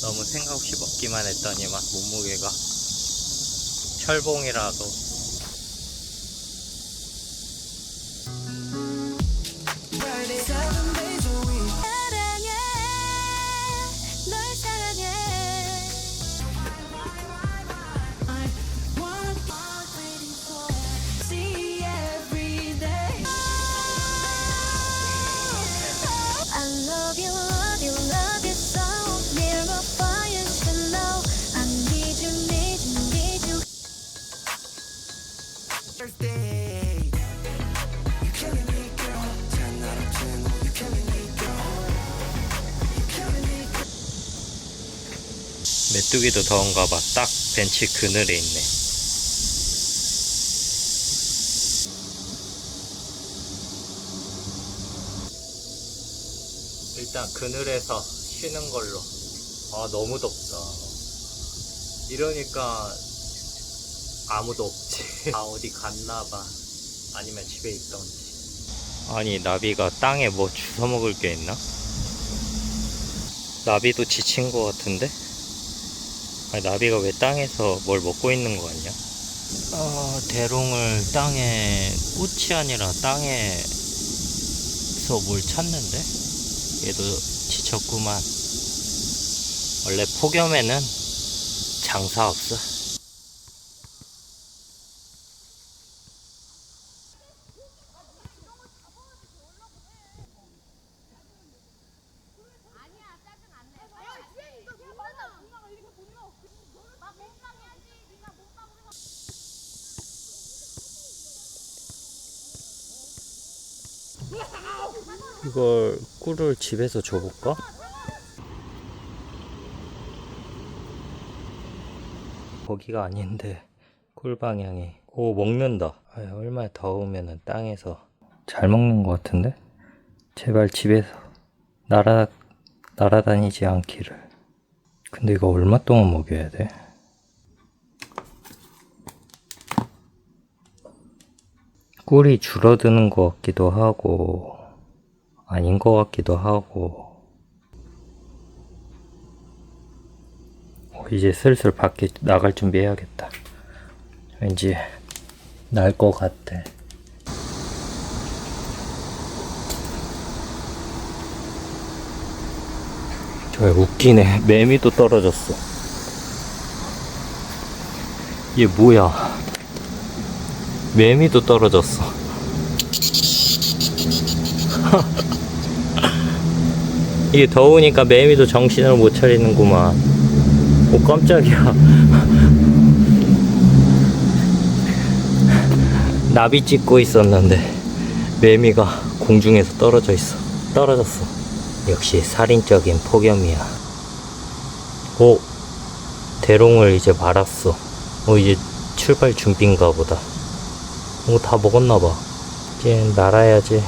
너무 생각 없이 먹기만 했더니만 몸무게가 철봉이라도 메뚜기도 더운가 봐. 딱 벤치 그늘에 있네. 일단 그늘에서 쉬는 걸로. 아, 너무 덥다. 이러니까 아무도 없지. 아, 어디 갔나 봐. 아니면 집에 있던지. 아니, 나비가 땅에 뭐 주워 먹을 게 있나? 나비도 지친 것 같은데? 아니, 나비가 왜 땅에서 뭘 먹고 있는 거 같냐? 아, 대롱을 땅에, 꽃이 아니라 땅에서 뭘 찾는데? 얘도 지쳤구만. 원래 폭염에는 장사 없어. 이걸 꿀을 집에서 줘볼까? 거기가 아닌데 꿀 방향이 오 먹는다 아, 얼마나 더우면 땅에서 잘 먹는 것 같은데 제발 집에서 날아 날아다니지 않기를 근데 이거 얼마 동안 먹여야 돼? 꿀이 줄어드는 것 같기도 하고 아닌 것 같기도 하고. 어, 이제 슬슬 밖에 나갈 준비해야겠다. 왠지 날 것 같아. 저 웃기네. 매미도 떨어졌어. 얘 뭐야 매미도 떨어졌어 이게 더우니까 매미도 정신을 못 차리는구만. 오, 깜짝이야. 나비 찍고 있었는데, 매미가 공중에서 떨어져 있어. 떨어졌어. 역시 살인적인 폭염이야. 오, 대롱을 이제 말았어. 어, 이제 출발 준비인가 보다. 오, 다 먹었나봐. 이제 날아야지.